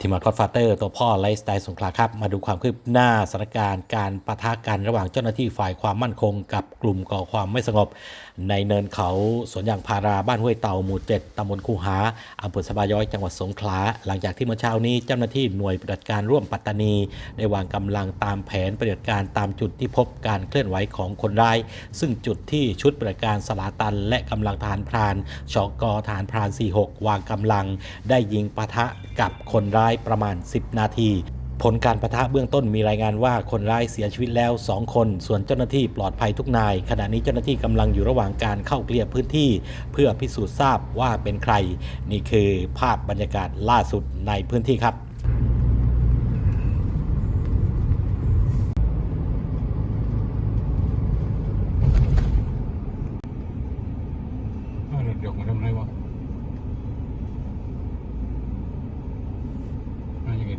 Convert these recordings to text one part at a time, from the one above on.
ทีมงานก็ฟาเตอร์ตัวพ่อไลฟ์สไตล์สงขลาครับ มาดูความคืบหน้าสถานการณ์การปะทะกันระหว่างเจ้าหน้าที่ฝ่ายความมั่นคง กับกลุ่มก่อความไม่สงบ ในเนินเขาสวนยางพาราบ้านห้วยเต่าหมู่เจ็ดตำบลคูหาอำเภอสบาย้อยจังหวัดสงขลา หลังจากที่เมื่อเช้านี้เจ้าหน้าที่หน่วยปฏิบัติการร่วมปัตตานี ได้วางกำลังตามแผนปฏิบัติการตามจุดที่พบการเคลื่อนไหวของคนร้าย ซึ่งจุดที่ชุดปฏิบัติการสลาตัน และกำลังทหารพรานชกทหารพราน 46 วางกำลัง ได้ยิงปะทะกับคนร้ายประมาณ 10 นาที ผลการประทะเบื้องต้นมีรายงานว่าคนร้ายเสียชีวิตแล้ว 2 คน ส่วนเจ้าหน้าที่ปลอดภัยทุกนาย ขณะนี้เจ้าหน้าที่กำลังอยู่ระหว่างการเข้าเคลียร์พื้นที่ เพื่อพิสูจน์ทราบว่าเป็นใคร นี่คือภาพบรรยากาศล่าสุดในพื้นที่ครับเอาเดี๋ยวมาทำไรวะมาอย่างงี้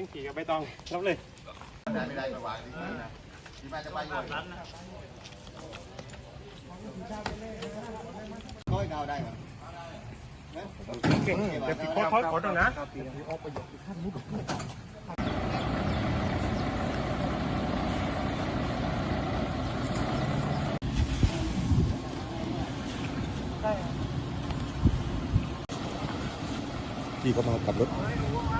ซึ่งขี่กับใบตองรับเลยได้ไม่ได้ระหว่างที่นะที่มาจะไปอยู่ก้อยดาวได้ไหมเก่งเดี๋ยวพี่ขอขอขอตรงนะที่เขามากับรถก็ไม่ไรครับต้อยตางเลยเกี่ยวขั้นขั้น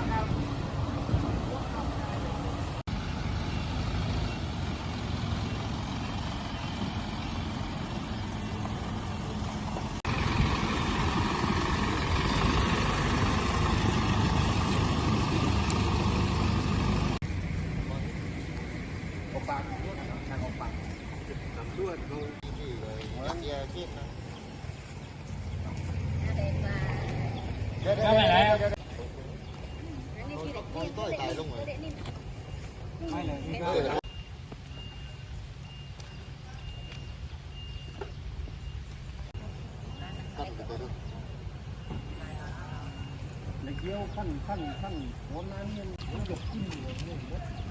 ขั้นหัวน้ำเนี่ยมันยกขึ้นเลยมันเจอผู้ต้องกันอยู่ด้วยเจอผู้